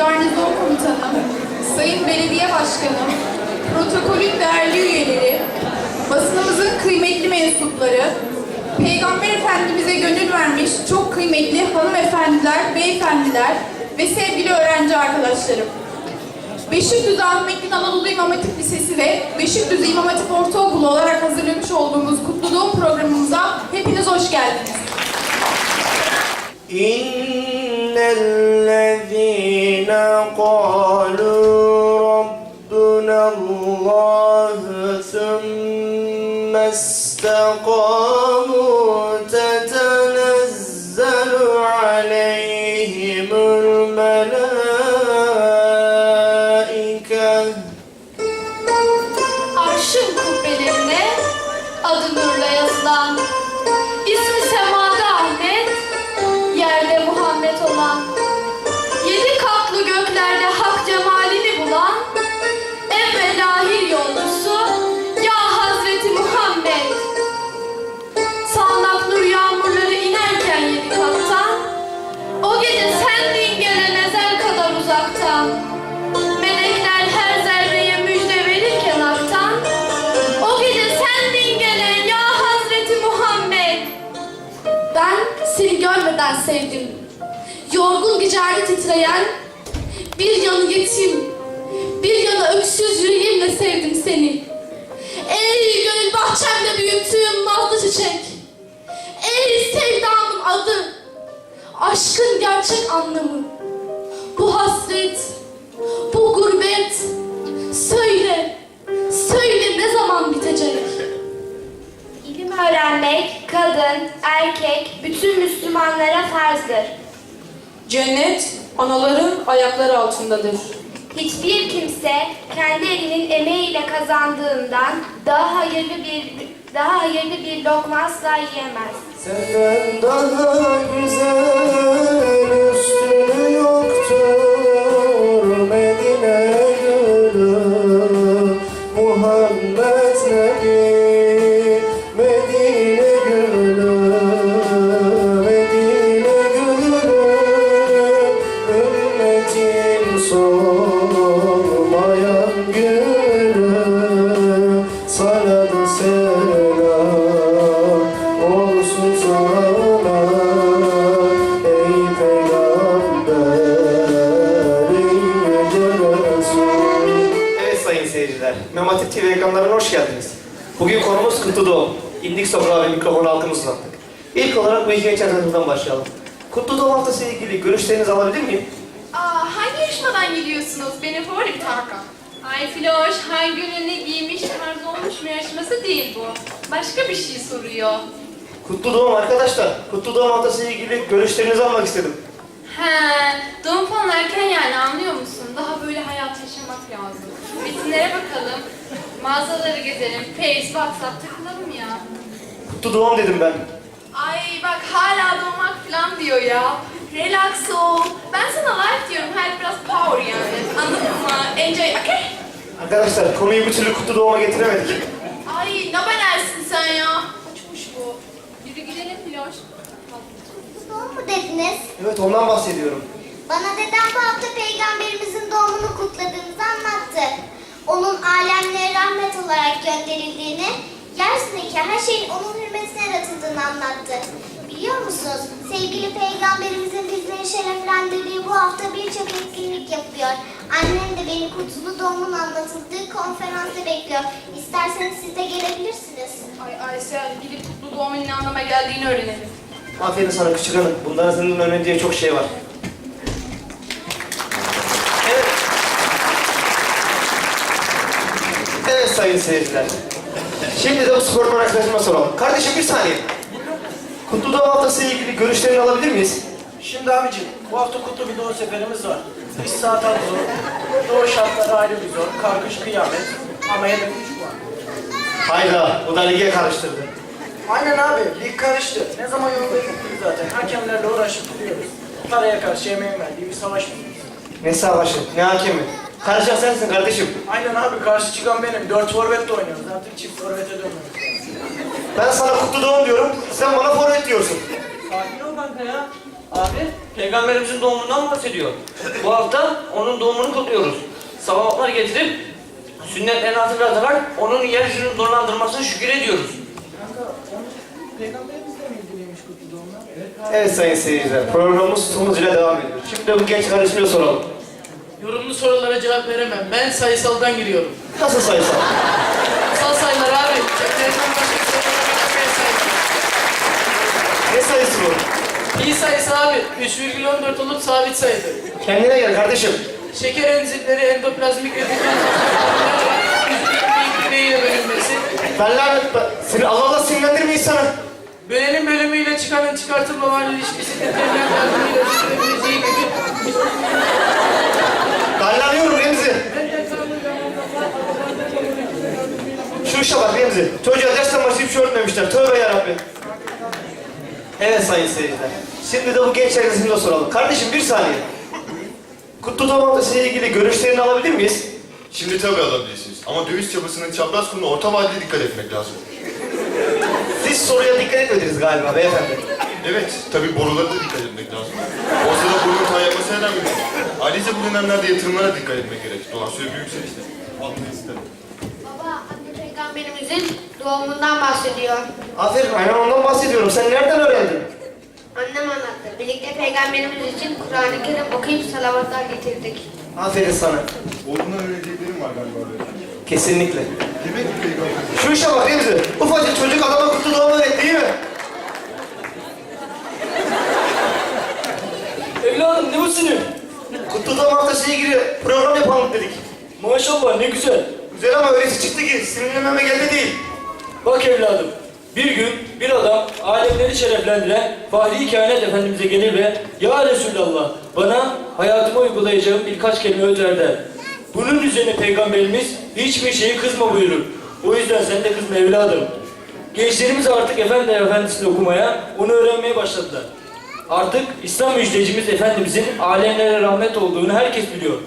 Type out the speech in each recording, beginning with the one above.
Garnizon Komutanım, Sayın Belediye Başkanım, protokolün değerli üyeleri, basınımızın kıymetli mensupları, Peygamber Efendimiz'e gönül vermiş çok kıymetli hanımefendiler, beyefendiler ve sevgili öğrenci arkadaşlarım. Beşikdüzü Ahmetli Anadolu İmam Hatip Lisesi ve Beşikdüzü İmam Hatip Ortaokulu olarak hazırlamış olduğumuz Kutlu Doğum programımıza hepiniz hoş geldiniz. إن استقاموا تتنزل عليهم الملائكة Arşın kubbelerine adı nurla yazılan, sevdim. Yorgun gecerde titreyen, bir yanı yetim, bir yanı öksüz yüreğimle sevdim seni. Ey gönül bahçemde büyüttüğüm nazlı çiçek. Ey sevdamın adı, aşkın gerçek anlamı. Bu hasret, bu öğrenmek kadın, erkek, bütün Müslümanlara farzdır. Cennet anaların ayakları altındadır. Hiçbir kimse kendi elinin emeğiyle kazandığından daha hayırlı bir daha hayırlı bir lokma asla yiyemez. Senden daha güzel Evet sayın seyirciler, Mematik TV ekranlarına hoş geldiniz. Bugün konumuz Kutlu. İndik sokağa ve mikrofonu halkımız uzattık. İlk olarak bu iki genç başlayalım. Kutlu Doğum haftası ile ilgili görüşlerinizi alabilir miyim? Aa, hangi yarışmadan geliyorsunuz? Benim favorim Tarkan. Ay Filoş, hangi ürünü giymiş, tarz olmuş mu yarışması değil bu. Başka bir şey soruyor. Kutlu Doğum arkadaşlar, Kutlu Doğum haftası ilgili görüşlerinizi almak istedim. He, doğum falan erken yani anlıyor musun? Daha böyle hayat yaşamak lazım. Metinlere bakalım, mağazaları gezelim, Face, WhatsApp takılalım ya. Kutlu Doğum dedim ben. Ay bak hala doğmak falan diyor ya. Relax ol. Ben sana life diyorum. Her biraz power yani. Anladın mı? Enjoy. Okay? Arkadaşlar konuyu bir türlü Kutlu Doğum'a getiremedik. Ay ne benersin sen ya? Uçmuş bu. Yürü gidelim Filoş. Doğum mu dediniz? Evet ondan bahsediyorum. Bana dedem bu hafta peygamberimizin doğumunu kutladığımızı anlattı. Onun alemlere rahmet olarak gönderildiğini, yeryüzündeki her şeyin onun hürmetine yaratıldığını anlattı. Biliyor musunuz? Sevgili peygamberimizin bizleri şereflendirdiği bu hafta birçok etkinlik yapıyor. Annem de beni kutlu doğumun anlatıldığı konferansta bekliyor. İsterseniz siz de gelebilirsiniz. Ay Aysel gidip kutlu doğumun ne anlama geldiğini öğrenelim. Aferin sana küçük hanım. Bunların senin öğreneceği çok şey var. Evet. Evet sayın seyirciler. Şimdi de bu sportman arkadaşıma soralım. Kardeşim bir saniye. Kutlu Doğum Haftası ile ilgili görüşlerini alabilir miyiz? Şimdi abicim, bu hafta kutlu bir doğu seferimiz var. Saat az zor, doğu şartları ayrı bir zor, kargış kıyamet ama hedef 3 puan. Hayda, bu da lige karıştırdı. Aynen abi, lig karıştı. Ne zaman yolda gittik zaten, hakemlerle uğraşıp duruyoruz. Paraya karşı emeğin verdiği bir savaş mı? Ne savaşı, ne hakemi. Karışan sensin kardeşim. Aynen abi, karşı çıkan benim. Dört forvetle oynuyoruz, artık çift forvete dönüyoruz. Ben sana kutlu doğum diyorum, sen bana forvet diyorsun. Sakin ol kanka ya. Abi, peygamberimizin doğumundan bahsediyor. Bu hafta onun doğumunu kutluyoruz. Salavatlar getirip sünnetlerini hatırlatarak onun yeryüzünü nurlandırmasına şükür ediyoruz. Evet sayın seyirciler, programımız tüm hızıyla devam ediyor. Şimdi de bu genç kardeşime soralım. Yorumlu sorulara cevap veremem. Ben sayısaldan giriyorum. Nasıl sayısal? Sayısal sayılar abi. Ceplerden başka bir sayı yok. sayısı. Ne sayısı bu? Pi sayısı abi 3,14 olup sabit sayıdır. Kendine gel kardeşim. Şeker enzimleri endoplazmik retikulum bölünmesi. Ben lanet, ben- seni Allah Allah sinirlendirme insanı. Bölenin bölümüyle çıkanın çıkartılmaman ilişkisi determinant yardımıyla düşürebileceği gücü. Dallanıyorum Remzi. Şu işe bak Remzi. Çocuğa dersten başlayıp şey öğretmemişler. Tövbe yarabbim. Evet sayın seyirciler. Şimdi de bu genç arkadaşımıza soralım. Kardeşim bir saniye. Kutlu Haftası ile ilgili görüşlerini alabilir miyiz? Şimdi tabii alabilirsiniz. Ama döviz çabasının çapraz konuna orta vadede dikkat etmek lazım. Siz soruya dikkat etmediniz galiba beyefendi. Evet, tabii borulara da dikkat etmek lazım. O sırada borunun tan yapması önemli. Ayrıca bu dönemlerde yatırımlara dikkat etmek gerek. Dolar suyu büyük yükselişte. Almalıyız tabii. Baba, peygamberimizin doğumundan bahsediyor. Aferin aynen ondan bahsediyorum. Sen nereden öğrendin? Annem anlattı. Birlikte peygamberimiz için Kur'an-ı Kerim okuyup salavatlar getirdik. Aferin sana. Borundan öğreneceklerim var galiba böyle. Kesinlikle. Demek ki peygamber. Şu işe bak Remzi. Ufacık çocuk adama kutlu doğum evet değil mi? Evladım ne bu sinir? Kutlu doğum haftası ile ilgili program yapalım dedik. Maşallah ne güzel. Güzel ama öylesi çıktı ki sinirlenmeme geldi değil. Bak evladım, bir gün bir adam alemleri şereflendiren Fahri Kainat Efendimiz'e gelir ve Ya Resulallah bana hayatıma uygulayacağım birkaç kelime öder der. Bunun üzerine Peygamberimiz hiçbir şeye kızma buyurur. O yüzden sen de kızma evladım. Gençlerimiz artık Efendi Efendisi'ni okumaya, onu öğrenmeye başladılar. Artık İslam müjdecimiz Efendimizin alemlere rahmet olduğunu herkes biliyor.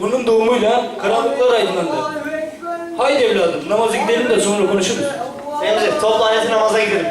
Bunun doğumuyla karanlıklar aydınlandı. Haydi evladım namaza gidelim de sonra konuşuruz. Remzi topla annesi namaza gidelim.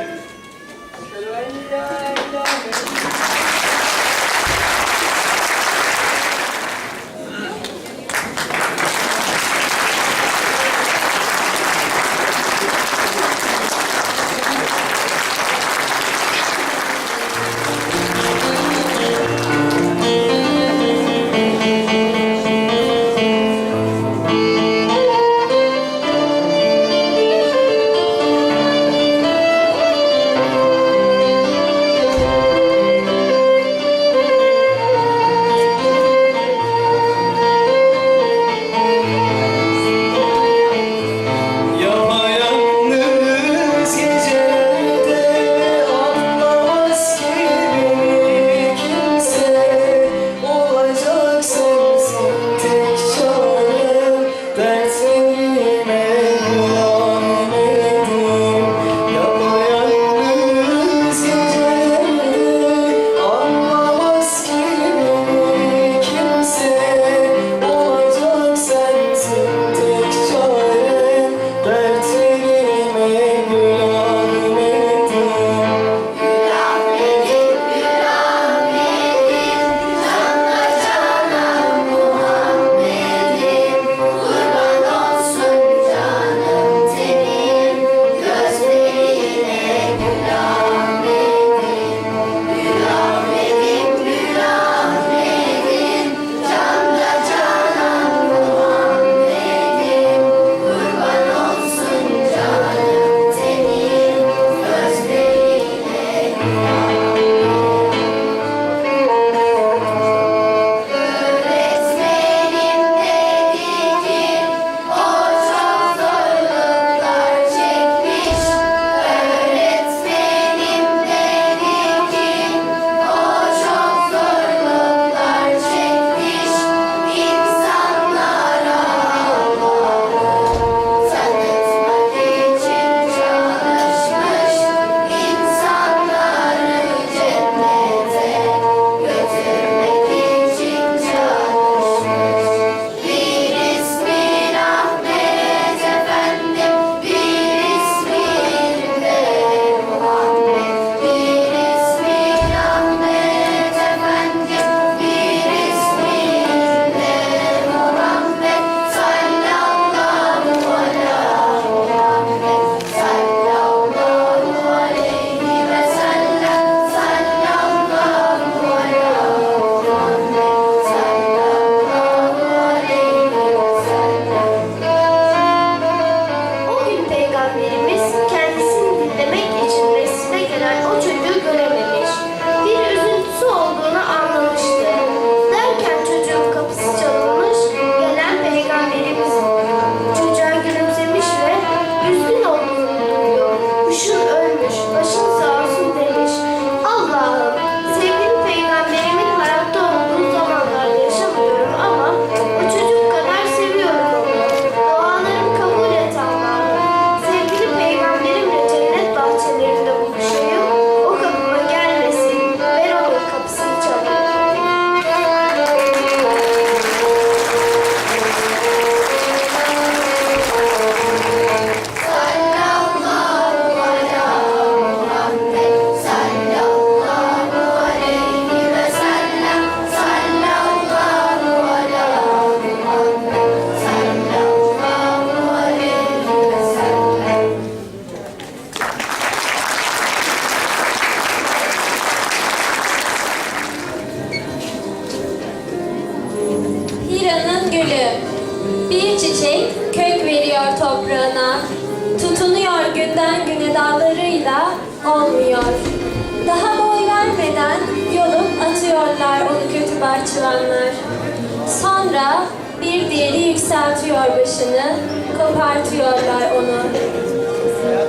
Sonra bir diğeri yükseltiyor başını, kopartıyorlar onu.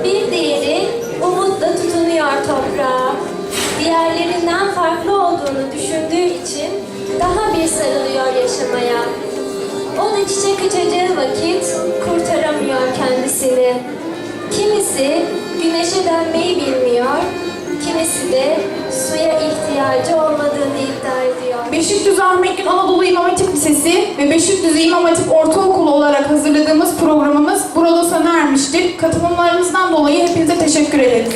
Bir diğeri umutla tutunuyor toprağa. Diğerlerinden farklı olduğunu düşündüğü için daha bir sarılıyor yaşamaya. O da çiçek açacağı vakit kurtaramıyor kendisini. Kimisi güneşe dönmeyi bilmiyor, kimisi de suya ihtiyacı olmadığını iddia ediyor. Beşikdüzü Ahmet Anadolu İmam Hatip Lisesi ve Beşikdüzü İmam Hatip Ortaokulu olarak hazırladığımız programımız burada sona ermiştir. Katılımlarınızdan dolayı hepinize teşekkür ederiz.